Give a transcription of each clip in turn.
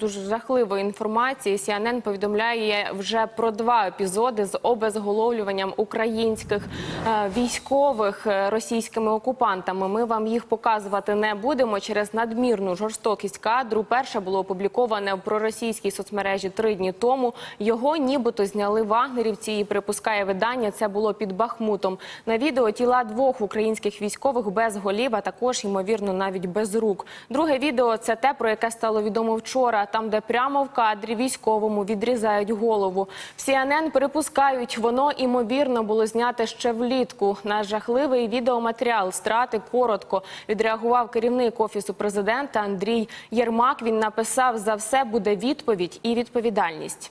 Дуже жахливої інформації CNN повідомляє вже про два епізоди з обезголовлюванням українських е, військових е, російськими окупантами. Ми вам їх показувати не будемо через надмірну жорстокість кадру. Перше було опубліковане в проросійській соцмережі три дні тому. Його нібито зняли вагнерівці і припускає видання. Це було під Бахмутом. На відео тіла двох українських військових без голів, а також ймовірно навіть без рук. Друге відео це те, про яке стало відомо вчора. Там, де прямо в кадрі військовому відрізають голову. В CNN припускають, воно імовірно було знято ще влітку. На жахливий відеоматеріал страти коротко відреагував керівник офісу президента Андрій Єрмак. Він написав: за все буде відповідь і відповідальність.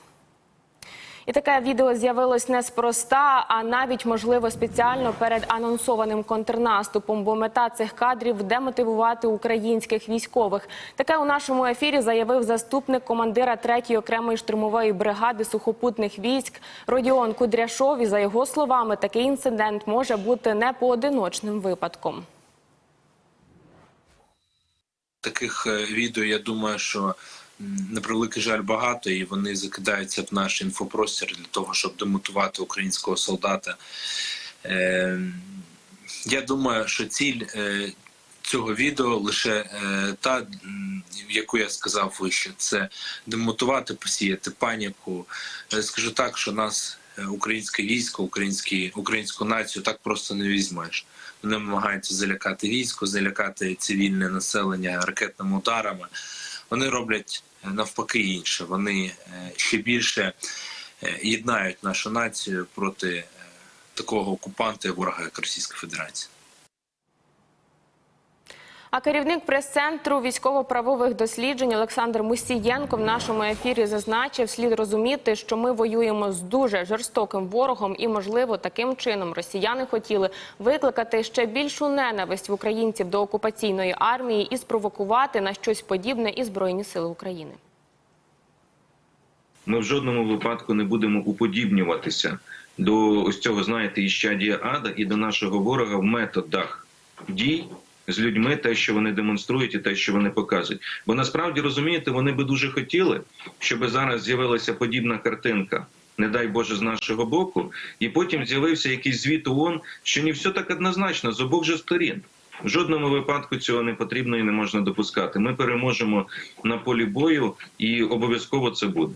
І таке відео з'явилось неспроста, а навіть можливо спеціально перед анонсованим контрнаступом, бо мета цих кадрів демотивувати українських військових. Таке у нашому ефірі заявив заступник командира 3-ї окремої штурмової бригади сухопутних військ Родіон Кудряшов. І за його словами, такий інцидент може бути не поодиночним випадком. таких е, відео, я думаю, що на превеликий жаль багато, і вони закидаються в наш інфопростір для того, щоб демотувати українського солдата. Е, Я думаю, що ціль е, цього відео лише е, та, яку я сказав вище, це демотувати, посіяти паніку. Е, Скажу так, що нас. Українське військо, українські, українську націю так просто не візьмеш. Вони намагаються залякати військо, залякати цивільне населення ракетними ударами. Вони роблять е, навпаки інше. Вони е, ще більше е, єднають нашу націю проти такого окупанта і ворога, як Російська Федерація. А керівник прес-центру військово-правових досліджень Олександр Мусієнко в нашому ефірі зазначив, слід розуміти, що ми воюємо з дуже жорстоким ворогом, і можливо таким чином росіяни хотіли викликати ще більшу ненависть в українців до окупаційної армії і спровокувати на щось подібне і збройні сили України. Ми в жодному випадку не будемо уподібнюватися до ось цього, знаєте, іщадія ада і до нашого ворога в методах дій з людьми, те, що вони демонструють, і те, що вони показують. Бо насправді розумієте, вони би дуже хотіли, щоб зараз з'явилася подібна картинка. Не дай Боже з нашого боку, і потім з'явився якийсь звіт ООН, що не все так однозначно з обох же сторін. В жодному випадку цього не потрібно і не можна допускати. Ми переможемо на полі бою, і обов'язково це буде.